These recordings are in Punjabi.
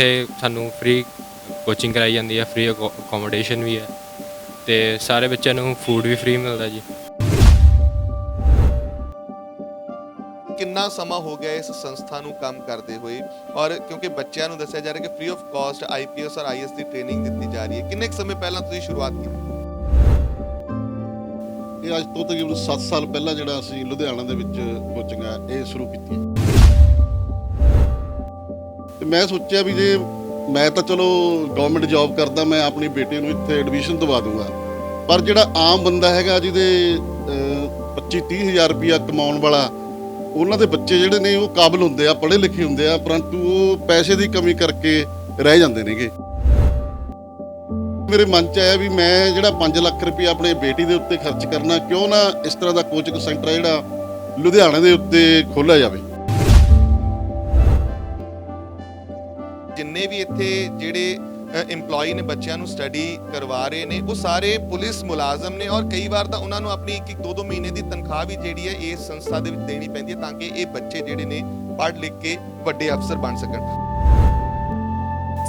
ਇੱਥੇ ਸਾਨੂੰ ਫ੍ਰੀ ਕੋਚਿੰਗ ਕਰਾਈ ਜਾਂਦੀ ਹੈ ਫ੍ਰੀ ਅਕੋਮੋਡੇਸ਼ਨ ਵੀ ਹੈ ਤੇ ਸਾਰੇ ਬੱਚਿਆਂ ਨੂੰ ਫੂਡ ਵੀ ਫ੍ਰੀ ਮਿਲਦਾ ਜੀ। ਕਿੰਨਾ ਸਮਾਂ ਹੋ ਗਿਆ ਇਸ ਸੰਸਥਾ ਨੂੰ ਕੰਮ ਕਰਦੇ ਹੋਏ? ਔਰ ਕਿਉਂਕਿ ਬੱਚਿਆਂ ਨੂੰ ਦੱਸਿਆ ਜਾ ਰਿਹਾ ਕਿ ਫ੍ਰੀ ਆਫ ਕਾਸਟ ਆਈਪੀਐਸ ਔਰ ਆਈਐਸ ਦੀ ਟ੍ਰੇਨਿੰਗ ਦਿੱਤੀ ਜਾ ਰਹੀ ਹੈ। ਕਿੰਨੇ ਕੁ ਸਮੇਂ ਪਹਿਲਾਂ ਤੁਸੀਂ ਸ਼ੁਰੂਆਤ ਕੀਤੀ? ਇਹ ਅੱਜ ਤੋਂ ਤਕਰੀਬਨ 7 ਸਾਲ ਪਹਿਲਾਂ ਜਿਹੜਾ ਅਸੀਂ ਲੁਧਿਆਣਾ ਦੇ ਵਿੱਚ ਕੋਚਿੰਗ ਇਹ ਸ਼ੁਰੂ ਕੀਤੀ ਹੈ। ਤੇ ਮੈਂ ਸੋਚਿਆ ਵੀ ਜੇ ਮੈਂ ਤਾਂ ਚਲੋ ਗਵਰਨਮੈਂਟ ਜੌਬ ਕਰਦਾ, ਮੈਂ ਆਪਣੀ ਬੇਟੀ ਨੂੰ ਇੱਥੇ ਐਡਮਿਸ਼ਨ ਦਵਾ ਦੂੰਗਾ। ਪਰ ਜਿਹੜਾ ਆਮ ਬੰਦਾ ਹੈਗਾ ਜਿਹਦੇ 25 30 ਹਜ਼ਾਰ ਰੁਪਇਆ ਕਮਾਉਣ ਵਾਲਾ, ਉਹਨਾਂ ਦੇ ਬੱਚੇ ਜਿਹੜੇ ਨੇ ਉਹ ਕਾਬਲ ਹੁੰਦੇ ਆ, ਪੜ੍ਹੇ ਲਿਖੇ ਹੁੰਦੇ ਆ, ਪਰੰਤੂ ਉਹ ਪੈਸੇ ਦੀ ਕਮੀ ਕਰਕੇ ਰਹਿ ਜਾਂਦੇ ਨੇਗੇ। ਮੇਰੇ ਮਨ ਚ ਆਇਆ ਵੀ ਮੈਂ ਜਿਹੜਾ 5 ਲੱਖ ਰੁਪਏ ਆਪਣੇ ਬੇਟੀ ਦੇ ਉੱਤੇ ਖਰਚ ਕਰਨਾ, ਕਿਉਂ ਨਾ ਇਸ ਤਰ੍ਹਾਂ ਦਾ ਕੋਚਿੰਗ ਸੈਂਟਰ ਹੈ ਜਿਹੜਾ ਲੁਧਿਆਣੇ ਦੇ ਉੱਤੇ ਖੋਲ੍ਹਿਆ ਜਾਵੇ। ਜਿੰਨੇ ਵੀ ਇੱਥੇ ਜਿਹੜੇ EMPLOYE ਨੇ, ਬੱਚਿਆਂ ਨੂੰ ਸਟੱਡੀ ਕਰਵਾ ਰਹੇ ਨੇ, ਉਹ ਸਾਰੇ ਪੁਲਿਸ ਮੁਲਾਜ਼ਮ ਨੇ ਔਰ ਕਈ ਵਾਰ ਤਾਂ ਉਹਨਾਂ ਨੂੰ ਆਪਣੀ ਇੱਕ ਇੱਕ ਦੋ ਦੋ ਮਹੀਨੇ ਦੀ ਤਨਖਾਹ ਵੀ ਜਿਹੜੀ ਹੈ ਇਸ ਸੰਸਥਾ ਦੇ ਵਿੱਚ ਦੇਣੀ ਪੈਂਦੀ ਹੈ ਤਾਂ ਕਿ ਇਹ ਬੱਚੇ ਜਿਹੜੇ ਨੇ ਪੜ੍ਹ ਲਿਖ ਕੇ ਵੱਡੇ ਅਫਸਰ ਬਣ ਸਕਣ।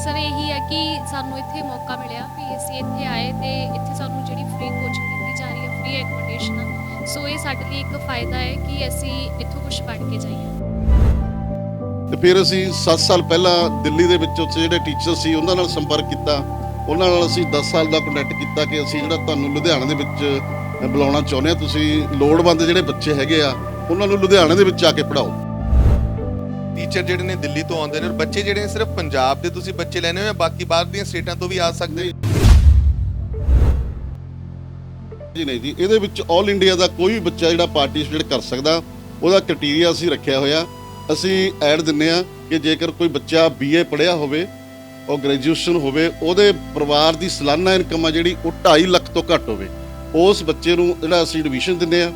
ਸਰ, ਇਹੀ ਹੈ ਕਿ ਸਾਨੂੰ ਇੱਥੇ ਮੌਕਾ ਮਿਲਿਆ ਵੀ ਅਸੀਂ ਇੱਥੇ ਆਏ ਤੇ ਇੱਥੇ ਸਾਨੂੰ ਜਿਹੜੀ ਫ੍ਰੀ ਕੋਚਿੰਗ ਦਿੱਤੀ ਜਾ ਰਹੀ ਹੈ ਫ੍ਰੀ ਐਕੋਮੋਡੇਸ਼ਨ ਸੋ ਇਹ ਸਾਡੇ ਲਈ ਇੱਕ ਫਾਇਦਾ ਹੈ ਕਿ ਅਸੀਂ ਇੱਥੋਂ ਕੁਝ ਪੜ੍ਹ ਕੇ ਜਾਈਏ। ਤੇ ਫਿਰ ਅਸੀਂ 7 ਸਾਲ ਪਹਿਲਾਂ ਦਿੱਲੀ ਦੇ ਵਿੱਚ ਉੱਥੇ ਜਿਹੜੇ ਟੀਚਰ ਸੀ ਉਹਨਾਂ ਨਾਲ ਸੰਪਰਕ ਕੀਤਾ। ਉਹਨਾਂ ਨਾਲ ਅਸੀਂ 10 ਸਾਲ ਦਾ ਕੰਟੈਕਟ ਕੀਤਾ ਕਿ ਅਸੀਂ ਜਿਹੜਾ ਤੁਹਾਨੂੰ ਲੁਧਿਆਣਾ ਦੇ ਵਿੱਚ ਬੁਲਾਉਣਾ ਚਾਹੁੰਦੇ ਹਾਂ ਤੁਸੀਂ ਲੋੜਵੰਦ ਜਿਹੜੇ ਬੱਚੇ ਹੈਗੇ ਆ ਉਹਨਾਂ ਨੂੰ ਲੁਧਿਆਣੇ ਦੇ ਵਿੱਚ ਆ ਕੇ ਪੜ੍ਹਾਓ। ਟੀਚਰ ਜਿਹੜੇ ਨੇ ਦਿੱਲੀ ਤੋਂ ਆਉਂਦੇ ਨੇ ਔਰ ਬੱਚੇ ਜਿਹੜੇ ਨੇ ਸਿਰਫ ਪੰਜਾਬ ਦੇ ਤੁਸੀਂ ਬੱਚੇ ਲੈਣੇ ਹੋ ਜਾਂ ਬਾਕੀ ਬਾਹਰ ਦੀਆਂ ਸਟੇਟਾਂ ਤੋਂ ਵੀ ਆ ਸਕਦੇ? ਜੀ ਨਹੀਂ ਜੀ ਇਹਦੇ ਵਿੱਚ 올 ਇੰਡੀਆ ਦਾ ਕੋਈ ਵੀ ਬੱਚਾ ਜਿਹੜਾ ਪਾਰਟਿਸਿਪੇਟ ਕਰ ਸਕਦਾ ਉਹਦਾ ਕ੍ਰਾਈਟੇਰੀਆ ਅਸੀਂ ਰੱਖਿਆ ਹੋਇਆ। ਅਸੀਂ ਐਡ ਦਿੰਨੇ ਆ ਕਿ ਜੇਕਰ ਕੋਈ ਬੱਚਾ ਬੀਏ ਪੜਿਆ ਹੋਵੇ, ਉਹ ਗ੍ਰੈਜੂਏਸ਼ਨ ਹੋਵੇ, ਉਹਦੇ ਪਰਿਵਾਰ ਦੀ ਸਾਲਾਨਾ ਇਨਕਮ ਆ ਜਿਹੜੀ ਉਹ 2.5 ਲੱਖ ਤੋਂ ਘੱਟ ਹੋਵੇ, ਉਸ ਬੱਚੇ ਨੂੰ ਜਿਹੜਾ ਅਸੀਂ ਐਡਮਿਸ਼ਨ ਦਿੰਨੇ ਆ।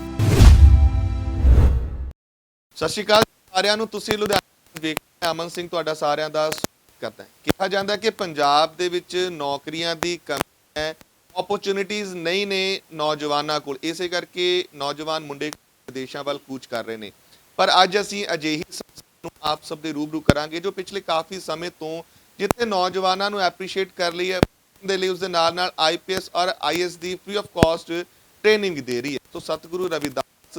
ਸਤਿ ਸ਼੍ਰੀ ਅਕਾਲ ਸਾਰਿਆਂ ਨੂੰ, ਤੁਸੀਂ ਲੁਧਿਆਣਾ ਵੇਖ ਅਮਨ ਸਿੰਘ ਤੁਹਾਡਾ ਸਾਰਿਆਂ ਦਾ ਸਵਾਗਤ ਹੈ। ਕਿਹਾ ਜਾਂਦਾ ਕਿ ਪੰਜਾਬ ਦੇ ਵਿੱਚ ਨੌਕਰੀਆਂ ਦੀ ਕਮੀ ਹੈ ਓਪਰਚੁਨਿਟੀਆਂ ਨਹੀਂ ਨੇ ਨੌਜਵਾਨਾਂ ਕੋਲ, ਇਸੇ ਕਰਕੇ ਨੌਜਵਾਨ ਮੁੰਡੇ ਵਿਦੇਸ਼ਾਂ ਵੱਲ ਕੂਚ ਕਰ ਰਹੇ ਨੇ। ਪਰ ਅੱਜ ਅਸੀਂ ਅਜਿਹੀ ਨੂੰ ਆਪ ਸਭ ਦੇ ਰੂਬਰੂ ਕਰਾਂਗੇ ਜੋ ਪਿਛਲੇ ਕਾਫੀ ਸਮੇਂ ਤੋਂ ਜਿੱਥੇ ਨੌਜਵਾਨਾਂ ਨੂੰ ਐਪਰੀਸ਼ੀਏਟ ਕਰ ਲਈ ਹੈ, ਦੇ ਲਈ ਉਸ ਦੇ ਨਾਲ ਨਾਲ ਆਈਪੀਐਸ ਔਰ ਆਈਐਸ ਦੀ ਫ੍ਰੀ ਆਫ ਕਾਸਟ ਟ੍ਰੇਨਿੰਗ ਦੇ ਰਹੀ ਹੈ। So Satguru Ravidas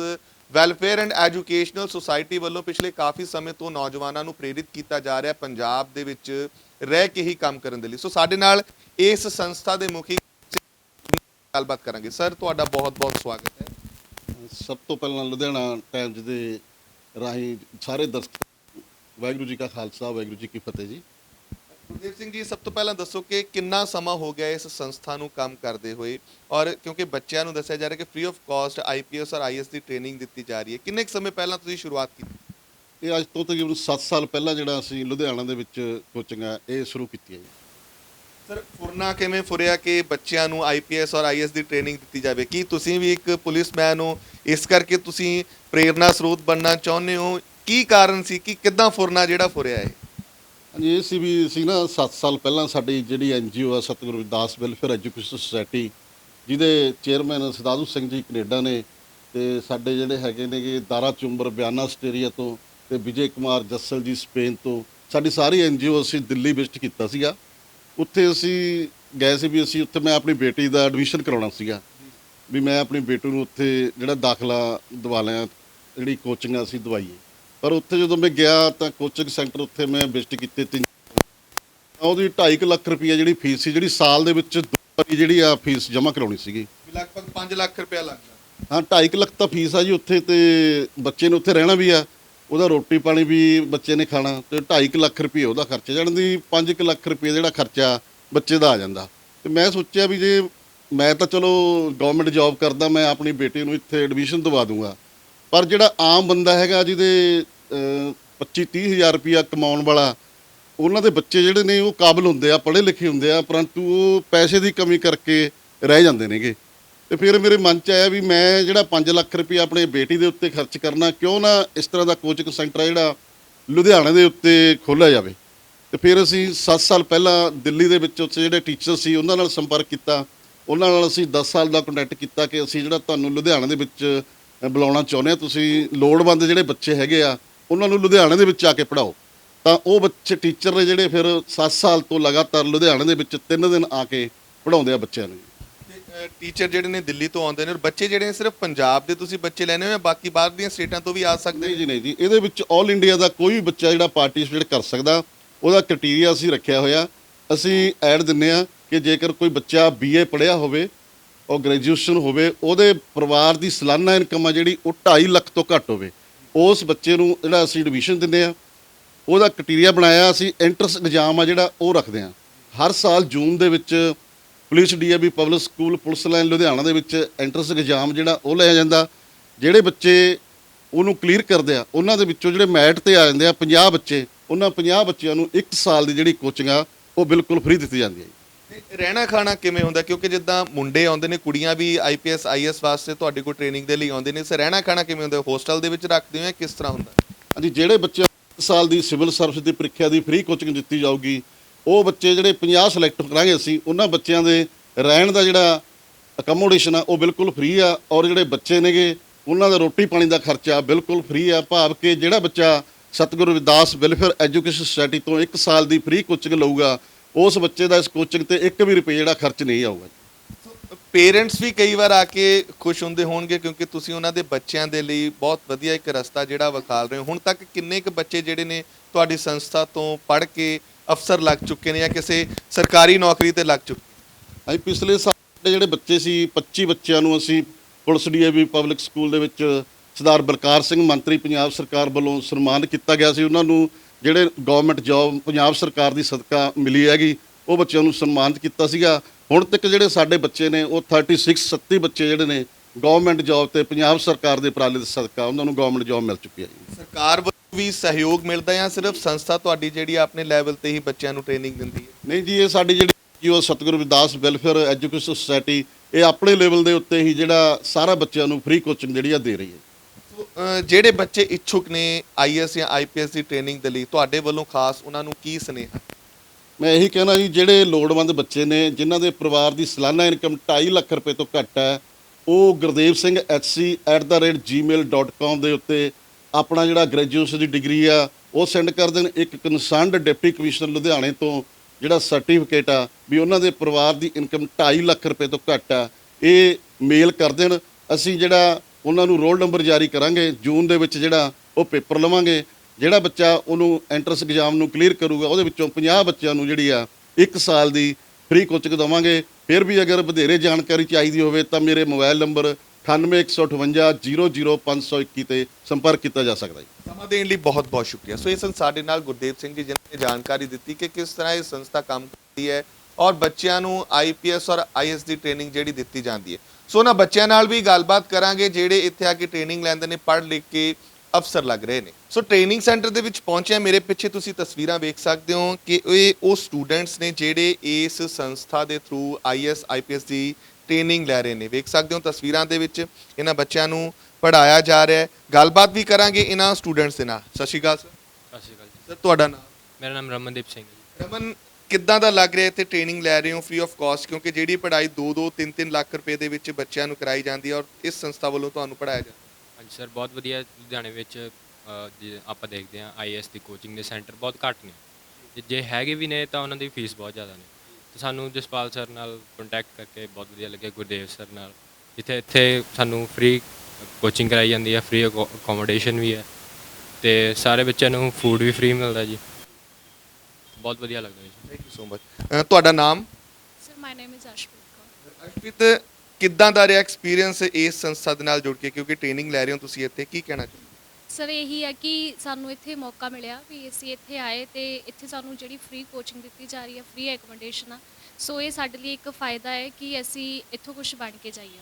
welfare and educational society ਵੱਲੋਂ ਪਿਛਲੇ ਕਾਫੀ ਸਮੇਂ ਤੋਂ ਨੌਜਵਾਨਾਂ ਨੂੰ ਪ੍ਰੇਰਿਤ ਕੀਤਾ ਜਾ ਰਿਹਾ ਪੰਜਾਬ ਦੇ ਵਿੱਚ ਰਹਿ ਕੇ ਹੀ ਕੰਮ ਕਰਨ ਦੇ ਲਈ। ਸੋ ਸਾਡੇ ਨਾਲ ਇਸ ਸੰਸਥਾ ਦੇ ਮੁਖੀ ਗੱਲਬਾਤ ਕਰਾਂਗੇ। ਸਰ, ਤੁਹਾਡਾ ਬਹੁਤ-ਬਹੁਤ ਸਵਾਗਤ ਹੈ। ਸਭ ਤੋਂ ਪਹਿਲਾਂ ਲੁਧਿਆਣਾ ਟਾਈਮਜ਼ ਦੇ ਰਾਹੀਂ ਸਾਰੇ ਦਰਸ਼ਕ ਵਾਹਿਗੁਰੂ ਜੀ ਕਾ ਖਾਲਸਾ ਵਾਹਿਗੁਰੂ ਜੀ ਕੀ ਫਤਿਹ ਜੀ। ਗੁਰਦੇਵ ਸਿੰਘ ਜੀ ਸਭ ਤੋਂ ਪਹਿਲਾਂ ਦੱਸੋ ਕਿ ਕਿੰਨਾ ਸਮਾਂ ਹੋ ਗਿਆ ਇਸ ਸੰਸਥਾ ਨੂੰ ਕੰਮ ਕਰਦੇ ਹੋਏ? ਔਰ ਕਿਉਂਕਿ ਬੱਚਿਆਂ ਨੂੰ ਦੱਸਿਆ ਜਾ ਰਿਹਾ ਕਿ ਫ੍ਰੀ ਆਫ ਕਾਸਟ ਆਈਪੀਐਸ ਔਰ ਆਈਐਸ ਦੀ ਟ੍ਰੇਨਿੰਗ ਦਿੱਤੀ ਜਾ ਰਹੀ ਹੈ। ਕਿੰਨੇ ਕੁ ਸਮੇਂ ਪਹਿਲਾਂ ਤੁਸੀਂ ਸ਼ੁਰੂਆਤ ਕੀਤੀ? ਇਹ ਅੱਜ ਤੋਂ ਤਕਰੀਬਨ 7 ਸਾਲ ਪਹਿਲਾਂ ਜਿਹੜਾ ਅਸੀਂ ਲੁਧਿਆਣਾ ਦੇ ਵਿੱਚ ਕੋਚਿੰਗ ਆ ਇਹ ਸ਼ੁਰੂ ਕੀਤੀ ਹੈ ਜੀ। ਸਰ ਫੁਰਨਾ ਕਿਵੇਂ ਫੁਰਿਆ ਕਿ ਬੱਚਿਆਂ ਨੂੰ ਆਈਪੀਐਸ ਔਰ ਆਈਐਸ ਦੀ ਟ੍ਰੇਨਿੰਗ ਦਿੱਤੀ ਜਾਵੇ? ਕੀ ਤੁਸੀਂ ਵੀ ਇੱਕ ਪੁਲਿਸਮੈਨ ਹੋ? ਇਸ ਕਰਕੇ ਤੁਸੀਂ ਪ੍ਰੇਰਨਾ ਸਰੋਤ ਬਣਨਾ ਚਾਹੁੰਦੇ ਹੋ। ਕੀ ਕਾਰਨ ਸੀ? ਕਿ ਕਿੱਦਾਂ ਫੁਰਨਾ ਜਿਹੜਾ ਫੁਰਿਆ ਹੈ ਹਾਂਜੀ, ਇਹ ਸੀ ਵੀ ਅਸੀਂ ਨਾ 7 ਸਾਲ ਪਹਿਲਾਂ ਸਾਡੀ ਜਿਹੜੀ ਐਨਜੀਓ ਆ, Satguru Das welfare education society, ਜਿਹਦੇ ਚੇਅਰਮੈਨ ਸਦਾਦੂ ਸਿੰਘ ਜੀ ਕੈਨੇਡਾ ਨੇ ਤੇ ਸਾਡੇ ਜਿਹੜੇ ਹੈਗੇ ਨੇਗੇ ਦਾਰਾ ਚੁੰਬਰ ਬਿਆਨਾ ਆਸਟ੍ਰੇਲੀਆ ਤੋਂ ਤੇ ਵਿਜੇ ਕੁਮਾਰ ਜੱਸਲ ਜੀ ਸਪੇਨ ਤੋਂ, ਸਾਡੀ ਸਾਰੀ ਐਨਜੀਓ ਅਸੀਂ ਦਿੱਲੀ ਵਿਜ਼ਿਟ ਕੀਤਾ ਸੀਗਾ। ਉੱਥੇ ਅਸੀਂ ਗਏ ਸੀ ਵੀ ਅਸੀਂ, ਉੱਥੇ ਮੈਂ ਆਪਣੀ ਬੇਟੀ ਦਾ ਐਡਮਿਸ਼ਨ ਕਰਾਉਣਾ ਸੀਗਾ। ਵੀ ਮੈਂ ਆਪਣੀ ਬੇਟੀ ਨੂੰ ਉੱਥੇ ਜਿਹੜਾ ਦਾਖਲਾ ਦਵਾ ਲਿਆ ਜਿਹੜੀ ਕੋਚਿੰਗ ਅਸੀਂ ਦਵਾਈਏ ਪਰ ਉੱਥੇ ਜਦੋਂ ਮੈਂ ਗਿਆ ਤਾਂ ਕੋਚਿੰਗ ਸੈਂਟਰ ਉੱਥੇ ਮੈਂ ਵਿਜ਼ਿਟ ਕੀਤੇ ਤਿੰਨ ਉਹਦੀ 2.5 ਲੱਖ ਰੁਪਈਆ ਜਿਹੜੀ ਫੀਸ ਸੀ ਜਿਹੜੀ ਸਾਲ ਦੇ ਵਿੱਚ ਦੋ ਵਾਰੀ ਜਿਹੜੀ ਆ ਫੀਸ ਜਮ੍ਹਾਂ ਕਰਾਉਣੀ ਸੀਗੀ। ਲਗਭਗ 5 ਲੱਖ ਰੁਪਇਆ ਲੱਗਦਾ ਹਾਂ 2.5 ਲੱਖ ਤਾਂ ਫੀਸ ਆ ਜੀ ਉੱਥੇ ਤੇ ਬੱਚੇ ਨੇ ਉੱਥੇ ਰਹਿਣਾ ਵੀ ਆ। ਉਹਦਾ ਰੋਟੀ ਪਾਣੀ ਵੀ ਬੱਚੇ ਨੇ ਖਾਣਾ ਤੇ 2.5 ਲੱਖ ਰੁਪਏ ਉਹਦਾ ਖਰਚਾ। ਜਾਣ ਦੀ 5 ਲੱਖ ਰੁਪਏ ਜਿਹੜਾ ਖਰਚਾ ਬੱਚੇ ਦਾ ਆ ਜਾਂਦਾ। ਤੇ ਮੈਂ ਸੋਚਿਆ ਵੀ ਜੇ ਮੈਂ ਤਾਂ ਚਲੋ ਗਵਰਨਮੈਂਟ ਜੌਬ ਕਰਦਾ, ਮੈਂ ਆਪਣੀ ਬੇਟੀ ਨੂੰ ਇੱਥੇ ਐਡਮਿਸ਼ਨ ਦਵਾ ਦੂੰਗਾ। ਪਰ ਜਿਹੜਾ ਆਮ ਬੰਦਾ ਹੈਗਾ ਜਿਹਦੇ 25 30 ਹਜ਼ਾਰ ਰੁਪਇਆ ਕਮਾਉਣ ਵਾਲਾ, ਉਹਨਾਂ ਦੇ ਬੱਚੇ ਜਿਹੜੇ ਨੇ ਉਹ ਕਾਬਲ ਹੁੰਦੇ ਆ, ਪੜ੍ਹੇ ਲਿਖੇ ਹੁੰਦੇ ਆ, ਪਰੰਤੂ ਉਹ ਪੈਸੇ ਦੀ ਕਮੀ ਕਰਕੇ ਰਹਿ ਜਾਂਦੇ ਨੇਗੇ। ਤੇ ਫਿਰ ਮੇਰੇ ਮਨ ਚ ਆਇਆ ਵੀ ਮੈਂ ਜਿਹੜਾ 5 ਲੱਖ ਰੁਪਏ ਆਪਣੇ ਬੇਟੀ ਦੇ ਉੱਤੇ ਖਰਚ ਕਰਨਾ, ਕਿਉਂ ਨਾ ਇਸ ਤਰ੍ਹਾਂ ਦਾ ਕੋਚਿੰਗ ਸੈਂਟਰ ਹੈ ਜਿਹੜਾ ਲੁਧਿਆਣੇ ਦੇ ਉੱਤੇ ਖੋਲ੍ਹਿਆ ਜਾਵੇ। ਤੇ ਫਿਰ ਅਸੀਂ 7 ਸਾਲ ਪਹਿਲਾਂ ਦਿੱਲੀ ਦੇ ਵਿੱਚ ਉੱਥੇ ਜਿਹੜੇ ਟੀਚਰ ਸੀ, ਉਹਨਾਂ ਨਾਲ ਸੰਪਰਕ ਕੀਤਾ। ਉਹਨਾਂ ਨਾਲ ਅਸੀਂ 10 ਸਾਲ ਦਾ ਕੰਟੈਕਟ ਕੀਤਾ ਕਿ ਅਸੀਂ ਜਿਹੜਾ ਤੁਹਾਨੂੰ ਲੁਧਿਆਣੇ ਦੇ ਵਿੱਚ ਬੁਲਾਉਣਾ ਚਾਹੁੰਦੇ ਹਾਂ ਤੁਸੀਂ ਲੋੜਵੰਦ ਜਿਹੜੇ ਬੱਚੇ ਹੈਗੇ ਆ ਉਹਨਾਂ ਨੂੰ ਲੁਧਿਆਣੇ ਦੇ ਵਿੱਚ ਆ ਕੇ ਪੜ੍ਹਾਓ। ਤਾਂ ਉਹ ਬੱਚੇ ਟੀਚਰ ਨੇ ਜਿਹੜੇ ਫਿਰ 7 ਸਾਲ ਤੋਂ ਲਗਾਤਾਰ ਲੁਧਿਆਣੇ ਦੇ ਵਿੱਚ 3 ਦਿਨ ਆ ਕੇ ਪੜਾਉਂਦੇ ਆ ਬੱਚਿਆਂ ਨੂੰ। ਟੀਚਰ ਜਿਹੜੇ ਨੇ ਦਿੱਲੀ ਤੋਂ ਆਉਂਦੇ ਨੇ ਔਰ ਬੱਚੇ ਜਿਹੜੇ ਨੇ ਸਿਰਫ ਪੰਜਾਬ ਦੇ ਤੁਸੀਂ ਬੱਚੇ ਲੈਣੇ ਹੋ ਬਾਕੀ ਬਾਹਰ ਦੀਆਂ ਸਟੇਟਾਂ ਤੋਂ ਵੀ ਆ ਸਕਦੇ ਨਹੀਂ ਜੀ ਨਹੀਂ ਜੀ ਇਹਦੇ ਵਿੱਚ 올 ਇੰਡੀਆ ਦਾ ਕੋਈ ਵੀ ਬੱਚਾ ਜਿਹੜਾ ਪਾਰਟਿਸਿਪੇਟ ਕਰ ਸਕਦਾ ਉਹਦਾ ਕ੍ਰਾਈਟੇਰੀਆ ਅਸੀਂ ਰੱਖਿਆ ਹੋਇਆ। ਅਸੀਂ ਐਡ ਦਿੰਨੇ ਆ ਕਿ ਜੇਕਰ ਕੋਈ ਬੱਚਾ ਬੀਏ ਪੜ੍ਹਿਆ ਹੋਵੇ ਉਹ ਗ੍ਰੈਜੂਏਸ਼ਨ ਹੋਵੇ, ਉਹਦੇ ਪਰਿਵਾਰ ਦੀ ਸਾਲਾਨਾ ਇਨਕਮ ਆ ਜਿਹੜੀ ਉਹ 2.5 ਲੱਖ ਤੋਂ ਘੱਟ ਹੋਵੇ। ਉਸ ਬੱਚੇ ਨੂੰ ਜਿਹੜਾ ਅਸੀਂ ਐਡਮਿਸ਼ਨ ਦਿੰਦੇ ਆ ਉਹਦਾ ਕ੍ਰਾਈਟੇਰੀਆ ਬਣਾਇਆ, ਅਸੀਂ ਐਂਟਰੈਂਸ ਐਗਜ਼ਾਮ ਆ ਜਿਹੜਾ ਉਹ ਰੱਖਦੇ ਆ ਹਰ ਸਾਲ ਜੂਨ ਦੇ ਵਿੱਚ police DAV public school police line Ludhiana ਦੇ ਵਿੱਚ ਐਂਟਰੈਂਸ ਐਗਜ਼ਾਮ ਜਿਹੜਾ ਉਹ ਲਿਆ ਜਾਂਦਾ। ਜਿਹੜੇ ਬੱਚੇ ਉਹਨੂੰ ਕਲੀਅਰ ਕਰਦੇ ਆ, ਉਹਨਾਂ ਦੇ ਵਿੱਚੋਂ ਜਿਹੜੇ ਮੈਟ ਤੇ ਆ ਜਾਂਦੇ ਆ 50 ਬੱਚੇ, ਉਹਨਾਂ 50 ਬੱਚਿਆਂ ਨੂੰ 1 ਸਾਲ ਦੀ ਜਿਹੜੀ ਕੋਚਿੰਗ ਆ, ਉਹ ਬਿਲਕੁਲ ਫ੍ਰੀ ਦਿੱਤੀ ਜਾਂਦੀ ਹੈ ਜੀ। ਰਹਿਣਾ ਖਾਣਾ ਕਿਵੇਂ ਹੁੰਦਾ? ਕਿਉਂਕਿ ਜਿੱਦਾਂ ਮੁੰਡੇ ਆਉਂਦੇ ਨੇ, ਕੁੜੀਆਂ ਵੀ ਆਈਪੀਐਸ ਆਈਐਸ ਵਾਸਤੇ ਤੁਹਾਡੇ ਕੋਲ ਟ੍ਰੇਨਿੰਗ ਦੇ ਲਈ ਆਉਂਦੇ ਨੇ ਸੇ ਰਹਿਣਾ ਖਾਣਾ ਕਿਵੇਂ ਹੁੰਦਾ? ਹੋਸਟਲ ਦੇ ਵਿੱਚ ਰੱਖਦੇ ਹੋ ਜਾਂ ਕਿਸ ਤਰ੍ਹਾਂ ਹੁੰਦਾ? ਹਾਂਜੀ, ਜਿਹੜੇ ਬੱਚੇ ਸਾਲ ਦੀ ਸਿਵਲ ਸਰਵਿਸ ਦੀ ਪ੍ਰੀਖਿਆ ਦੀ ਫ੍ਰੀ ਕੋਚਿੰਗ ਦਿੱਤੀ ਜਾਊਗੀ, ਉਹ ਬੱਚੇ ਜਿਹੜੇ 50 ਸਿਲੈਕਟ ਕਰਾਂਗੇ ਅਸੀਂ, ਉਹਨਾਂ ਬੱਚਿਆਂ ਦੇ ਰਹਿਣ ਦਾ ਜਿਹੜਾ ਅਕਮੋਡੇਸ਼ਨ ਆ, ਉਹ ਬਿਲਕੁਲ ਫ੍ਰੀ ਆ। ਔਰ ਜਿਹੜੇ ਬੱਚੇ ਨੇਗੇ, ਉਹਨਾਂ ਦਾ ਰੋਟੀ ਪਾਣੀ ਦਾ ਖਰਚਾ ਬਿਲਕੁਲ ਫ੍ਰੀ ਆ। ਭਾਵ ਕਿ ਜਿਹੜਾ ਬੱਚਾ ਸਤਿਗੁਰੂ ਰਵਿਦਾਸ ਵੈਲਫੇਅਰ ਐਜੂਕੇਸ਼ਨ ਸੁਸਾਇਟੀ ਤੋਂ 1 ਸਾਲ ਦੀ ਫ੍ਰੀ ਕੋਚਿੰਗ ਲਊਗਾ ਉਸ ਬੱਚੇ ਦਾ ਇਸ ਕੋਚਿੰਗ ਤੇ 1 ਵੀ ਰੁਪਏ ਜਿਹੜਾ ਖਰਚ ਨਹੀਂ ਆਊਗਾ। ਪੇਰੈਂਟਸ ਵੀ ਕਈ ਵਾਰ ਆ ਕੇ ਖੁਸ਼ ਹੁੰਦੇ ਹੋਣਗੇ ਕਿਉਂਕਿ ਤੁਸੀਂ ਉਹਨਾਂ ਦੇ ਬੱਚਿਆਂ ਦੇ ਲਈ ਬਹੁਤ ਵਧੀਆ ਇੱਕ ਰਸਤਾ ਜਿਹੜਾ ਵਿਖਾਲ ਰਹੇ ਹੋ। ਹੁਣ ਤੱਕ ਕਿੰਨੇ ਕੁ ਬੱਚੇ ਜਿਹੜੇ ਨੇ ਤੁਹਾਡੀ ਸੰਸਥਾ ਤੋਂ ਪੜ੍ਹ ਕੇ ਅਫਸਰ ਲੱਗ ਚੁੱਕੇ ਨੇ ਜਾਂ ਕਿਸੇ ਸਰਕਾਰੀ ਨੌਕਰੀ ਤੇ ਲੱਗ ਚੁੱਕੇ? ਅਸੀਂ ਪਿਛਲੇ ਸਾਲ ਦੇ ਜਿਹੜੇ ਬੱਚੇ ਸੀ 25 ਬੱਚਿਆਂ ਨੂੰ ਅਸੀਂ ਪੁਲਿਸ ਡੀਏਵੀ ਪਬਲਿਕ ਸਕੂਲ ਦੇ ਵਿੱਚ ਸਰਦਾਰ ਬਲਕਾਰ ਸਿੰਘ ਮੰਤਰੀ ਪੰਜਾਬ ਸਰਕਾਰ ਵੱਲੋਂ ਸਨਮਾਨਿਤ ਕੀਤਾ ਗਿਆ ਸੀ। ਉਹਨਾਂ ਨੂੰ ਜਿਹੜੇ ਗਵਰਨਮੈਂਟ ਜੌਬ ਪੰਜਾਬ ਸਰਕਾਰ ਦੀ ਸਦਕਾ ਮਿਲੀ ਹੈਗੀ ਉਹ ਬੱਚਿਆਂ ਨੂੰ ਸਨਮਾਨਿਤ ਕੀਤਾ ਸੀਗਾ। ਹੁਣ ਤੱਕ ਜਿਹੜੇ ਸਾਡੇ ਬੱਚੇ ਨੇ ਉਹ 36 37 ਬੱਚੇ ਜਿਹੜੇ ਨੇ ਗਵਰਨਮੈਂਟ ਜੌਬ ਤੇ ਪੰਜਾਬ ਸਰਕਾਰ ਦੇ ਉਪਰਾਲੇ ਦੇ ਸਦਕਾ ਉਹਨਾਂ ਨੂੰ ਗਵਰਨਮੈਂਟ ਜੌਬ ਮਿਲ ਚੁੱਕੀ ਹੈ ਜੀ। ਸਰਕਾਰ ਵੱਲੋਂ ਵੀ ਸਹਿਯੋਗ ਮਿਲਦਾ ਜਾਂ ਸਿਰਫ ਸੰਸਥਾ ਤੁਹਾਡੀ ਜਿਹੜੀ ਆਪਣੇ ਲੈਵਲ ਤੇ ਹੀ ਬੱਚਿਆਂ ਨੂੰ ਟ੍ਰੇਨਿੰਗ ਦਿੰਦੀ ਹੈ? ਨਹੀਂ ਜੀ ਇਹ ਸਾਡੀ ਜਿਹੜੀ ਜੋ ਸਤਿਗੁਰੂ ਵਿਦਾਸ ਵੈਲਫੇਅਰ ਐਜੂਕੇਸ਼ਨ ਸੁਸਾਇਟੀ ਇਹ ਆਪਣੇ ਲੈਵਲ ਦੇ ਉੱਤੇ ਹੀ ਜਿਹੜਾ ਸਾਰਾ ਬੱਚਿਆਂ ਨੂੰ ਫ੍ਰੀ ਕੋਚਿੰਗ ਜਿਹੜੀ ਆ ਦੇ ਰਹੀ ਹੈ। ਜਿਹੜੇ ਬੱਚੇ ਇੱਛੁਕ ਨੇ ਆਈਐਸ ਜਾਂ ਆਈਪੀਐਸ ਦੀ ਟ੍ਰੇਨਿੰਗ ਦੇ ਲਈ, ਤੁਹਾਡੇ ਵੱਲੋਂ ਖਾਸ ਉਹਨਾਂ ਨੂੰ ਕੀ ਸੁਨੇਹਾ? ਮੈਂ ਇਹੀ ਕਹਿਣਾ ਜੀ, ਜਿਹੜੇ ਲੋੜਵੰਦ ਬੱਚੇ ਨੇ, ਜਿਨ੍ਹਾਂ ਦੇ ਪਰਿਵਾਰ ਦੀ ਸਾਲਾਨਾ ਇਨਕਮ 2.5 ਲੱਖ ਰੁਪਏ ਤੋਂ ਘੱਟ ਹੈ, ਉਹ ਗੁਰਦੇਵ ਸਿੰਘ hc@gmail.com ਦੇ ਉੱਤੇ ਆਪਣਾ ਜਿਹੜਾ ਗ੍ਰੈਜੂਏਸ਼ਨ ਦੀ ਡਿਗਰੀ ਆ, ਉਹ ਸੈਂਡ ਕਰ ਦੇਣ। ਇੱਕ ਕਨਸਰਨਡ ਡਿਪਟੀ ਕਮਿਸ਼ਨਰ ਲੁਧਿਆਣੇ ਤੋਂ ਜਿਹੜਾ ਸਰਟੀਫਿਕੇਟ ਆ, ਵੀ ਉਹਨਾਂ ਦੇ ਪਰਿਵਾਰ ਦੀ ਇਨਕਮ 2.5 ਲੱਖ ਰੁਪਏ ਤੋਂ ਘੱਟ ਆ, ਇਹ ਮੇਲ ਕਰ ਦੇਣ। ਅਸੀਂ ਜਿਹੜਾ ਉਹਨਾਂ ਨੂੰ ਰੋਲ ਨੰਬਰ ਜਾਰੀ ਕਰਾਂਗੇ, ਜੂਨ ਦੇ ਵਿੱਚ ਜਿਹੜਾ ਉਹ ਪੇਪਰ ਲਵਾਂਗੇ, ਜਿਹੜਾ ਬੱਚਾ ਉਹਨੂੰ ਐਂਟਰੈਂਸ ਐਗਜ਼ਾਮ ਨੂੰ ਕਲੀਅਰ ਕਰੂਗਾ, ਉਹਦੇ ਵਿੱਚੋਂ 50 ਬੱਚਿਆਂ ਨੂੰ ਜਿਹੜੀ ਆ 1 ਸਾਲ ਦੀ ਫ੍ਰੀ ਕੋਚਿੰਗ ਦਵਾਂਗੇ। ਫਿਰ ਵੀ ਅਗਰ ਵਧੇਰੇ ਜਾਣਕਾਰੀ ਚਾਹੀਦੀ ਹੋਵੇ ਤਾਂ ਮੇਰੇ ਮੋਬਾਈਲ ਨੰਬਰ 9815500521 ਤੇ ਸੰਪਰਕ ਕੀਤਾ ਜਾ ਸਕਦਾ ਹੈ ਸਮਾਂ ਦੇਣ ਲਈ ਬਹੁਤ ਬਹੁਤ ਸ਼ੁਕਰੀਆ। ਸੋ ਇਹ ਸਨ ਸਾਡੇ ਨਾਲ ਗੁਰਦੇਵ ਸਿੰਘ ਜੀ ਜਿਨ੍ਹਾਂ ਨੇ ਜਾਣਕਾਰੀ ਦਿੱਤੀ ਕਿ ਕਿਸ ਤਰ੍ਹਾਂ ਇਹ ਸੰਸਥਾ ਕੰਮ ਕਰਦੀ ਹੈ ਔਰ ਬੱਚਿਆਂ ਨੂੰ ਆਈਪੀਐਸ ਔਰ ਆਈਐਸ ਦੀ ਟ੍ਰੇਨਿੰਗ ਜਿਹੜੀ ਦਿੱਤੀ ਜਾਂਦੀ ਹੈ। ਸੋ ਉਹਨਾਂ ਬੱਚਿਆਂ ਨਾਲ ਵੀ ਗੱਲਬਾਤ ਕਰਾਂਗੇ ਜਿਹੜੇ ਇੱਥੇ ਆ ਕੇ ਟ੍ਰੇਨਿੰਗ ਲੈਂਦੇ ਨੇ ਪੜ੍ਹ ਲਿਖ ਕੇ ਅਫਸਰ ਲੱਗ ਰਹੇ ਨੇ। ਸੋ ਟ੍ਰੇਨਿੰਗ ਸੈਂਟਰ ਦੇ ਵਿੱਚ ਪਹੁੰਚਿਆ ਮੇਰੇ ਪਿੱਛੇ ਤੁਸੀਂ ਤਸਵੀਰਾਂ ਵੇਖ ਸਕਦੇ ਹੋ ਕਿ ਇਹ ਉਹ ਸਟੂਡੈਂਟਸ ਨੇ ਜਿਹੜੇ ਇਸ ਸੰਸਥਾ ਦੇ ਥਰੂ ਆਈਐਸ ਆਈਪੀਐਸ ਦੀ ਟ੍ਰੇਨਿੰਗ ਲੈ ਰਹੇ ਨੇ। ਵੇਖ ਸਕਦੇ ਹੋ ਤਸਵੀਰਾਂ ਦੇ ਵਿੱਚ ਇਹਨਾਂ ਬੱਚਿਆਂ ਨੂੰ ਪੜਾਇਆ ਜਾ ਰਿਹਾ ਹੈ। ਗੱਲਬਾਤ ਵੀ ਕਰਾਂਗੇ ਇਹਨਾਂ ਸਟੂਡੈਂਟਸ ਦੇ ਨਾਲ। ਸਤਿ ਸ਼੍ਰੀ ਅਕਾਲ ਸਰ। ਸਤਿ ਸ਼੍ਰੀ ਅਕਾਲ ਜੀ। ਸਰ ਤੁਹਾਡਾ ਨਾਮ? ਮੇਰਾ ਨਾਮ ਰਮਨਦੀਪ ਸਿੰਘ ਹੈ ਜੀ। ਰਮਨ ਕਿੱਦਾਂ ਦਾ ਲੱਗ ਰਿਹਾ ਇੱਥੇ ਟ੍ਰੇਨਿੰਗ ਲੈ ਰਹੇ ਹੋ ਫ੍ਰੀ ਆਫ ਕਾਸਟ ਕਿਉਂਕਿ ਜਿਹੜੀ ਪੜ੍ਹਾਈ 2-2 3-3 ਲੱਖ ਰੁਪਏ ਦੇ ਵਿੱਚ ਬੱਚਿਆਂ ਨੂੰ ਕਰਾਈ ਜਾਂਦੀ ਹੈ ਔਰ ਇਸ ਸੰਸਥਾ ਵੱਲੋਂ ਤੁਹਾਨੂੰ ਪੜਾਇਆ ਜਾਂਦਾ ਹਾਂਜੀ ਸਰ ਬਹੁਤ ਵਧੀਆ ਲੁਧਿਆਣੇ ਵਿੱਚ ਅ, ਜੇ ਆਪਾਂ ਦੇਖਦੇ ਹਾਂ ਆਈਐਸ ਦੀ ਕੋਚਿੰਗ ਦੇ ਸੈਂਟਰ ਬਹੁਤ ਘੱਟ ਨੇ। ਜੇ- ਜੇ ਹੈਗੇ ਵੀ ਨੇ ਤਾਂ ਉਹਨਾਂ ਦੀ ਫੀਸ ਬਹੁਤ ਜ਼ਿਆਦਾ ਨੇ। ਤੇ ਸਾਨੂੰ ਜਸਪਾਲ ਸਰ ਨਾਲ ਕੰਟੈਕਟ ਕਰਕੇ ਬਹੁਤ ਵਧੀਆ ਲੱਗਿਆ ਗੁਰਦੇਵ ਸਰ ਨਾਲ। ਜਿੱਥੇ ਇੱਥੇ ਸਾਨੂੰ ਫ੍ਰੀ ਕੋਚਿੰਗ ਕਰਾਈ ਜਾਂਦੀ ਹੈ ਫ੍ਰੀ ਅਕੋਮੋਡੇਸ਼ਨ ਵੀ ਹੈ। ਤੇ ਸਾਰੇ ਬੱਚਿਆਂ ਨੂੰ ਫੂਡ ਵੀ ਫ੍ਰੀ ਮਿਲਦਾ ਜੀ। ਬਹੁਤ ਵਧੀਆ ਲੱਗਦਾ ਜੀ। ਥੈਂਕ ਯੂ ਸੋ ਮਚ ਤੁਹਾਡਾ ਨਾਮ? Sir my name is Arshpreet Kaur Arshpreet ਕਿੱਦਾਂ ਦਾ ਰਿਹਾ ਐਕਸਪੀਰੀਅੰਸ ਇਸ ਸੰਸਥਾ ਦੇ ਨਾਲ ਜੁੜ ਕੇ? ਕਿਉਂਕਿ ਟ੍ਰੇਨਿੰਗ ਲੈ ਰਹੇ ਹੋ ਤੁਸੀਂ ਇੱਥੇ ਕੀ ਕਹਿਣਾ ਚਾਹੁੰਦੇ ਸਰ ਇਹੀ ਹੈ ਕਿ ਸਾਨੂੰ ਇੱਥੇ ਮੌਕਾ ਮਿਲਿਆ ਵੀ ਅਸੀਂ ਇੱਥੇ ਆਏ ਤੇ ਇੱਥੇ ਸਾਨੂੰ ਜਿਹੜੀ ਫ੍ਰੀ ਕੋਚਿੰਗ ਦਿੱਤੀ ਜਾ ਰਹੀ ਹੈ ਫ੍ਰੀ ਐਕੋਮੋਡੇਸ਼ਨ ਆ। ਸੋ ਇਹ ਸਾਡੇ ਲਈ ਇੱਕ ਫਾਇਦਾ ਹੈ ਕਿ ਅਸੀਂ ਇੱਥੋਂ ਕੁਝ ਬਣ ਕੇ ਜਾਈਏ।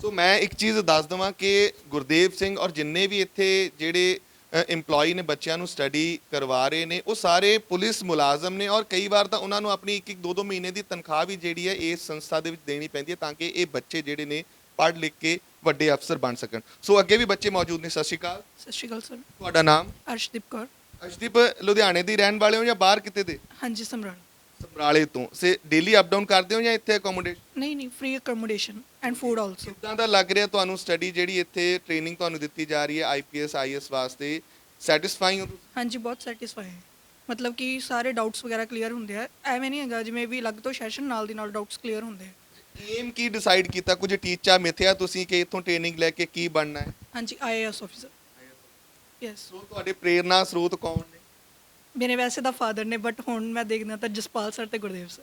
ਸੋ ਮੈਂ ਇੱਕ ਚੀਜ਼ ਦੱਸ ਦਵਾਂ ਕਿ ਗੁਰਦੇਵ ਸਿੰਘ ਔਰ ਜਿੰਨੇ ਵੀ ਇੱਥੇ ਜਿਹੜੇ EMPLOYE ਨੇ ਬੱਚਿਆਂ ਨੂੰ ਸਟੱਡੀ ਕਰਵਾ ਰਹੇ ਨੇ ਉਹ ਸਾਰੇ ਪੁਲਿਸ ਮੁਲਾਜ਼ਮ ਨੇ ਔਰ ਕਈ ਵਾਰ ਤਾਂ ਉਹਨਾਂ ਨੂੰ ਆਪਣੀ ਇੱਕ ਇੱਕ ਦੋ ਦੋ ਮਹੀਨੇ ਦੀ ਤਨਖਾਹ ਵੀ ਜਿਹੜੀ ਹੈ ਇਸ ਸੰਸਥਾ ਦੇ ਵਿੱਚ ਦੇਣੀ ਪੈਂਦੀ ਹੈ ਤਾਂ ਕਿ ਇਹ ਬੱਚੇ ਜਿਹੜੇ ਨੇ ਪੜ੍ਹ ਲਿਖ ਕੇ ਵੱਡੇ ਅਫਸਰ ਬਣ ਸਕਣ। ਸੋ ਅੱਗੇ ਵੀ ਬੱਚੇ ਮੌਜੂਦ ਨੇ ਸਤਿ ਸ਼੍ਰੀ ਅਕਾਲ। ਸਤਿ ਸ਼੍ਰੀ ਅਕਾਲ ਸਰ। ਤੁਹਾਡਾ ਨਾਮ? ਅਰਸ਼ਦੀਪ ਕੌਰ। ਅਸ਼ਦੀਪ ਲੁਧਿਆਣੇ ਦੀ ਰਹਿਣ ਵਾਲੇ ਹੋ ਜਾਂ ਬਾਹਰ ਕਿਤੇ ਦੇ? ਹਾਂਜੀ ਸਮਰਾਲ। ਸਮਰਾਲੇ ਤੋਂ। ਸੇ ਡੇਲੀ ਅਪ ਡਾਊਨ ਕਰਦੇ ਹੋ ਜਾਂ ਇੱਥੇ ਅਕੋਮੋਡੇਟ ਨਹੀਂ ਨਹੀਂ free accommodation and food also ਕਿੱਦਾਂ ਦਾ ਲੱਗ ਰਿਹਾ ਤੁਹਾਨੂੰ ਸਟੱਡੀ ਜਿਹੜੀ ਇੱਥੇ ਟ੍ਰੇਨਿੰਗ ਤੁਹਾਨੂੰ ਦਿੱਤੀ ਜਾ ਰਹੀ ਹੈ ਆਈਪੀਐਸ ਆਈਐਸ ਵਾਸਤੇ? ਸੈਟੀਸਫਾਈਂਗ ਹੋ ਤੁਸੀਂ? ਹਾਂਜੀ ਬਹੁਤ ਸੈਟੀਸਫਾਈ ਹੈ ਮਤਲਬ ਕਿ ਸਾਰੇ ਡਾਊਟਸ ਵਗੈਰਾ ਕਲੀਅਰ ਹੁੰਦੇ ਆ। ਐਵੇਂ ਨਹੀਂ ਹੈਗਾ ਜਿਵੇਂ ਵੀ ਅਲੱਗ ਤੋਂ ਸੈਸ਼ਨ ਨਾਲ ਦੀ ਨਾਲ ਡਾਊਟਸ ਕਲੀਅਰ ਹੁੰਦੇ ਆ। ਏਮ ਕੀ ਡਿਸਾਈਡ ਕੀਤਾ? ਕੁਝ ਟੀਚਾ ਮਿਥਿਆ ਤੁਸੀਂ ਕਿ ਇੱਥੋਂ ਟ੍ਰੇਨਿੰਗ ਲੈ ਕੇ ਕੀ ਬਣਨਾ ਹੈ? ਹਾਂਜੀ ਆਈਏਐਸ ਆਫੀਸਰ ਯੈਸ ਸੋ ਤੁਹਾਡੇ ਪ੍ਰੇਰਨਾ ਸਰੋਤ ਕੌਣ ਨੇ? ਮੇਰੇ ਵੈਸੇ ਤਾਂ ਫਾਦਰ ਨੇ ਬਟ ਹੁਣ ਮੈਂ ਦੇਖਦਾ ਤਾਂ ਜਸਪਾਲ ਸਰ ਤੇ ਗੁਰਦੇਵ ਸਰ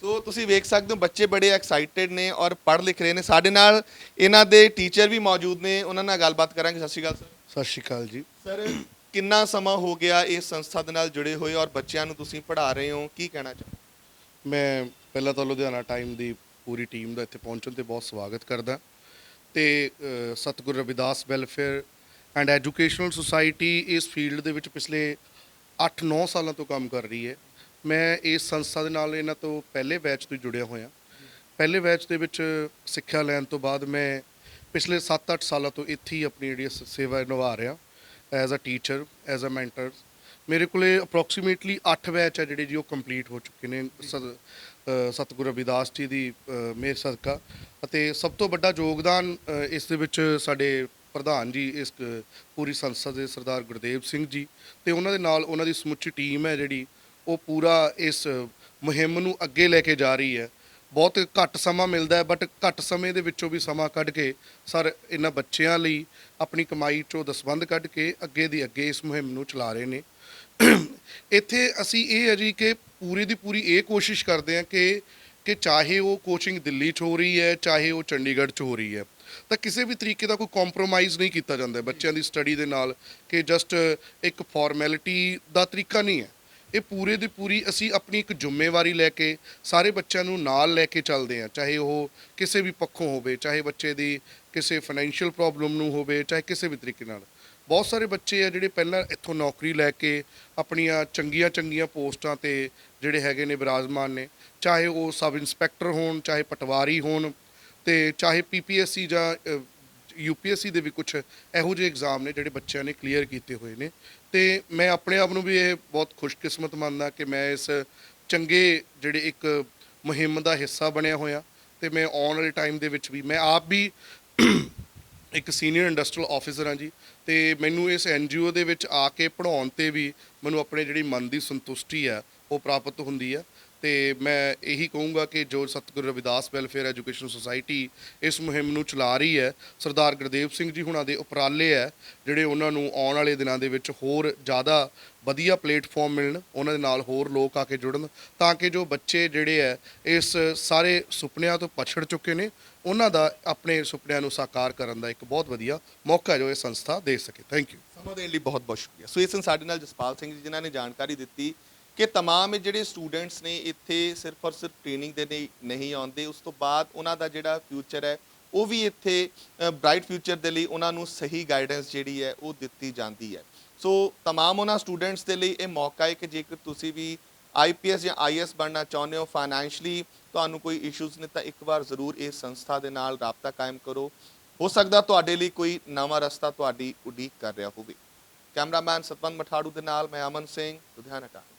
ਸੋ ਤੁਸੀਂ ਵੇਖ ਸਕਦੇ ਹੋ ਬੱਚੇ ਬੜੇ ਐਕਸਾਈਟਿਡ ਨੇ ਔਰ ਪੜ੍ਹ ਲਿਖ ਰਹੇ ਨੇ। ਸਾਡੇ ਨਾਲ ਇਹਨਾਂ ਦੇ ਟੀਚਰ ਵੀ ਮੌਜੂਦ ਨੇ। ਉਹਨਾਂ ਨਾਲ ਗੱਲਬਾਤ ਕਰਾਂਗੇ। ਸਤਿ ਸ਼੍ਰੀ ਅਕਾਲ ਸਰ ਸਤਿ ਸ਼੍ਰੀ ਅਕਾਲ ਜੀ। ਸਰ ਕਿੰਨਾ ਸਮਾਂ ਹੋ ਗਿਆ ਇਸ ਸੰਸਥਾ ਦੇ ਨਾਲ ਜੁੜੇ ਹੋਏ ਔਰ ਬੱਚਿਆਂ ਨੂੰ ਤੁਸੀਂ ਪੜ੍ਹਾ ਰਹੇ ਹੋ? ਕੀ ਕਹਿਣਾ ਚਾਹੋ ਮੈਂ ਪਹਿਲਾਂ ਤਾਂ ਲੁਧਿਆਣਾ ਟਾਈਮ ਦੀ ਪੂਰੀ ਟੀਮ ਦਾ ਇੱਥੇ ਪਹੁੰਚਣ ਤੇ ਬਹੁਤ ਸਵਾਗਤ ਕਰਦਾ। ਤੇ Satguru Ravidas welfare and educational society ਇਸ ਫੀਲਡ ਦੇ ਵਿੱਚ ਪਿਛਲੇ 8-9 ਸਾਲਾਂ ਤੋਂ ਕੰਮ ਕਰ ਰਹੀ ਹੈ। ਮੈਂ ਇਸ ਸੰਸਥਾ ਦੇ ਨਾਲ ਇਹਨਾਂ ਤੋਂ ਪਹਿਲੇ ਬੈਚ ਤੋਂ ਜੁੜਿਆ ਹੋਇਆ। ਪਹਿਲੇ ਬੈਚ ਦੇ ਵਿੱਚ ਸਿੱਖਿਆ ਲੈਣ ਤੋਂ ਬਾਅਦ ਮੈਂ ਪਿਛਲੇ 7-8 ਸਾਲਾਂ ਤੋਂ ਇੱਥੇ ਹੀ ਆਪਣੀ ਜਿਹੜੀ ਸੇਵਾ ਨਿਭਾ ਰਿਹਾ as a teacher as a mentor ਮੇਰੇ ਕੋਲੇ ਅਪਰੋਕਸੀਮੇਟਲੀ 8 ਬੈਚ ਹੈ ਜਿਹੜੇ ਜੀ ਉਹ ਕੰਪਲੀਟ ਹੋ ਚੁੱਕੇ ਨੇ। ਸਤਿਗੁਰੂ ਰਵਿਦਾਸ ਜੀ ਦੀ ਅ, ਮਿਹਰ ਸਦਕਾ। ਅਤੇ ਸਭ ਤੋਂ ਵੱਡਾ ਯੋਗਦਾਨ ਇਸ ਦੇ ਵਿੱਚ ਸਾਡੇ ਪ੍ਰਧਾਨ ਜੀ ਇਸ ਪੂਰੀ ਸੰਸਥਾ ਦੇ ਸਰਦਾਰ ਗੁਰਦੇਵ ਸਿੰਘ ਜੀ। ਤੇ ਉਹਨਾਂ ਦੇ ਨਾਲ ਉਹਨਾਂ ਦੀ ਸਮੁੱਚੀ ਟੀਮ ਹੈ ਜਿਹੜੀ ਉਹ ਪੂਰਾ ਇਸ ਮੁਹਿੰਮ ਨੂੰ ਅੱਗੇ ਲੈ ਕੇ ਜਾ ਰਹੀ ਹੈ। ਬਹੁਤ ਘੱਟ ਸਮਾਂ ਮਿਲਦਾ ਹੈ ਬਟ ਘੱਟ ਸਮੇਂ ਦੇ ਵਿੱਚੋਂ ਵੀ ਸਮਾਂ ਕੱਢ ਕੇ ਸਰ ਇਹਨਾਂ ਬੱਚਿਆਂ ਲਈ ਆਪਣੀ ਕਮਾਈ ਚੋਂ ਦਸਵੰਧ ਕੱਢ ਕੇ ਅੱਗੇ ਦੀ ਅੱਗੇ ਇਸ ਮੁਹਿੰਮ ਨੂੰ ਚਲਾ ਰਹੇ ਨੇ। ਇੱਥੇ ਅਸੀਂ ਇਹ ਹੈ ਜੀ ਕਿ ਪੂਰੀ ਦੀ ਪੂਰੀ ਇਹ ਕੋਸ਼ਿਸ਼ ਕਰਦੇ ਹਾਂ ਕਿ ਕਿ ਚਾਹੇ ਉਹ ਕੋਚਿੰਗ ਦਿੱਲੀ 'ਚ ਹੋ ਰਹੀ ਹੈ, ਚਾਹੇ ਉਹ ਚੰਡੀਗੜ੍ਹ 'ਚ ਹੋ ਰਹੀ ਹੈ, ਤਾਂ ਕਿਸੇ ਵੀ ਤਰੀਕੇ ਦਾ ਕੋਈ ਕੰਪਰੋਮਾਈਜ਼ ਨਹੀਂ ਕੀਤਾ ਜਾਂਦਾ ਬੱਚਿਆਂ ਦੀ ਸਟੱਡੀ ਦੇ ਨਾਲ ਕਿ ਜਸਟ ਇੱਕ ਫਾਰਮੈਲਿਟੀ ਦਾ ਤਰੀਕਾ ਨਹੀਂ ਹੈ। ਇਹ ਪੂਰੇ ਦੀ ਪੂਰੀ ਅਸੀਂ ਆਪਣੀ ਇੱਕ ਜ਼ਿੰਮੇਵਾਰੀ ਲੈ ਕੇ ਸਾਰੇ ਬੱਚਿਆਂ ਨੂੰ ਨਾਲ ਲੈ ਕੇ ਚੱਲਦੇ ਹਾਂ, ਚਾਹੇ ਉਹ ਕਿਸੇ ਵੀ ਪੱਖੋਂ ਹੋਵੇ, ਚਾਹੇ ਬੱਚੇ ਦੀ ਕਿਸੇ ਫਾਈਨੈਂਸ਼ੀਅਲ ਪ੍ਰੋਬਲਮ ਨੂੰ ਹੋਵੇ, ਚਾਹੇ ਕਿਸੇ ਵੀ ਤਰੀਕੇ ਨਾਲ। ਬਹੁਤ ਸਾਰੇ ਬੱਚੇ ਆ ਜਿਹੜੇ ਪਹਿਲਾਂ ਇੱਥੋਂ ਨੌਕਰੀ ਲੈ ਕੇ ਆਪਣੀਆਂ ਚੰਗੀਆਂ ਚੰਗੀਆਂ ਪੋਸਟਾਂ ਤੇ ਜਿਹੜੇ ਹੈਗੇ ਨੇ ਬਿਰਾਜਮਾਨ ਨੇ, ਚਾਹੇ ਉਹ ਸਬ ਇੰਸਪੈਕਟਰ ਹੋਣ, ਚਾਹੇ ਪਟਵਾਰੀ ਹੋਣ ਤੇ ਚਾਹੇ ਪੀਪੀਐਸਸੀ ਜਾਂ ਯੂਪੀਐਸਸੀ ਦੇ ਵੀ ਕੁਝ ਇਹੋ ਜਿਹੇ ਐਗਜ਼ਾਮ ਨੇ ਜਿਹੜੇ ਬੱਚਿਆਂ ਨੇ ਕਲੀਅਰ ਕੀਤੇ ਹੋਏ ਨੇ। ਤੇ ਮੈਂ ਆਪਣੇ ਆਪ ਨੂੰ ਵੀ ਇਹ ਬਹੁਤ ਖੁਸ਼ਕਿਸਮਤ ਮੰਨਦਾ ਕਿ ਮੈਂ ਇਸ ਚੰਗੇ ਜਿਹੜੇ ਇੱਕ ਮੁਹਿੰਮ ਦਾ ਹਿੱਸਾ ਬਣਿਆ ਹੋਇਆ ਤੇ ਮੈਂ ਆਉਣ ਵਾਲੇ ਟਾਈਮ ਦੇ ਵਿੱਚ ਵੀ, ਮੈਂ ਆਪ ਵੀ ਇੱਕ ਸੀਨੀਅਰ ਇੰਡਸਟਰੀਅਲ ਆਫੀਸਰ ਹਾਂ ਜੀ ਤੇ ਮੈਨੂੰ ਇਸ ਐਨਜੀਓ ਦੇ ਵਿੱਚ ਆ ਕੇ ਪੜਾਉਣ ਤੇ ਵੀ ਮੈਨੂੰ ਆਪਣੇ ਜਿਹੜੀ ਮਨ ਦੀ ਸੰਤੁਸ਼ਟੀ ਹੈ ਉਹ ਪ੍ਰਾਪਤ ਹੁੰਦੀ ਹੈ। ਤੇ ਮੈਂ ਇਹੀ ਕਹੂੰਗਾ ਕਿ ਜੋ ਸਤਿਗੁਰੂ ਰਵਿਦਾਸ ਵੈਲਫੇਅਰ ਐਜੂਕੇਸ਼ਨ ਸੁਸਾਇਟੀ ਇਸ ਮੁਹਿੰਮ ਨੂੰ ਚਲਾ ਰਹੀ ਹੈ, ਸਰਦਾਰ ਗੁਰਦੇਵ ਸਿੰਘ ਜੀ ਹੁਣਾਂ ਦੇ ਉਪਰਾਲੇ ਹੈ, ਜਿਹੜੇ ਉਹਨਾਂ ਨੂੰ ਆਉਣ ਵਾਲੇ ਦਿਨਾਂ ਦੇ ਵਿੱਚ ਹੋਰ ਜ਼ਿਆਦਾ ਵਧੀਆ ਪਲੇਟਫਾਰਮ ਮਿਲਣ, ਉਹਨਾਂ ਦੇ ਨਾਲ ਹੋਰ ਲੋਕ ਆ ਕੇ ਜੁੜਨ, ਤਾਂ ਕਿ ਜੋ ਬੱਚੇ ਜਿਹੜੇ ਹੈ, ਇਸ ਸਾਰੇ ਸੁਪਨਿਆਂ ਤੋਂ ਪਛੜ ਚੁੱਕੇ ਨੇ, ਉਹਨਾਂ ਦਾ ਆਪਣੇ ਸੁਪਨਿਆਂ ਨੂੰ ਸਾਕਾਰ ਕਰਨ ਦਾ ਇੱਕ ਬਹੁਤ ਵਧੀਆ ਮੌਕਾ ਜੋ ਇਹ ਸੰਸਥਾ ਦੇ ਸਕੇ। ਥੈਂਕ ਯੂ ਸਮਾਂ ਦੇਣ ਲਈ ਬਹੁਤ ਬਹੁਤ ਸ਼ੁਕਰੀਆ। ਸੋ ਇਸ ਦਿਨ ਸਾਡੇ ਨਾਲ ਜਸਪਾਲ ਸਿੰਘ ਜੀ, ਜਿਨ੍ਹਾਂ ਨੇ ਜਾਣਕਾਰੀ ਦਿੱਤੀ ਕਿ तमाम ਇਹ ਜਿਹੜੇ ਸਟੂਡੈਂਟਸ ਨੇ ਇੱਥੇ ਸਿਰਫ ਔਰ ਸਿਰਫ ਟ੍ਰੇਨਿੰਗ ਦੇ ਲਈ ਨਹੀਂ ਆਉਂਦੇ ਉਸ ਤੋਂ ਬਾਅਦ ਉਹਨਾਂ ਦਾ ਜਿਹੜਾ ਫਿਊਚਰ ਹੈ ਉਹ ਵੀ ਇੱਥੇ ਬ੍ਰਾਈਟ ਫਿਊਚਰ ਦੇ ਲਈ ਉਹਨਾਂ ਨੂੰ ਸਹੀ ਗਾਈਡੈਂਸ ਜਿਹੜੀ ਹੈ ਉਹ ਦਿੱਤੀ ਜਾਂਦੀ ਹੈ ਸੋ तमाम ਉਹਨਾਂ ਸਟੂਡੈਂਟਸ ਦੇ ਲਈ ਇਹ ਮੌਕਾ ਹੈ ਕਿ ਜੇਕਰ ਤੁਸੀਂ ਵੀ ਆਈਪੀਐਸ ਜਾਂ ਆਈਐਸ ਬਣਨਾ ਚਾਹੁੰਦੇ ਹੋ ਫਾਈਨੈਂਸ਼ਲੀ ਤੁਹਾਨੂੰ ਕੋਈ ਇਸ਼ੂਜ਼ ਨੇ ਤਾਂ ਇੱਕ ਵਾਰ ਜ਼ਰੂਰ ਇਸ ਸੰਸਥਾ ਦੇ ਨਾਲ ਰਾਬਤਾ ਕਾਇਮ ਕਰੋ ਹੋ ਸਕਦਾ ਤੁਹਾਡੇ ਲਈ ਕੋਈ ਨਵਾਂ ਰਸਤਾ ਤੁਹਾਡੀ ਉਡੀਕ ਕਰ ਰਿਹਾ ਹੋਵੇ ਕੈਮਰਾਮੈਨ ਸਤਵੰਤ ਮਠਾੜੂ ਦੇ ਨਾਲ ਮੈਂ ਅਮਨ ਸਿੰਘ ਲੁਧਿਆਣਾ ਟਾਈਮ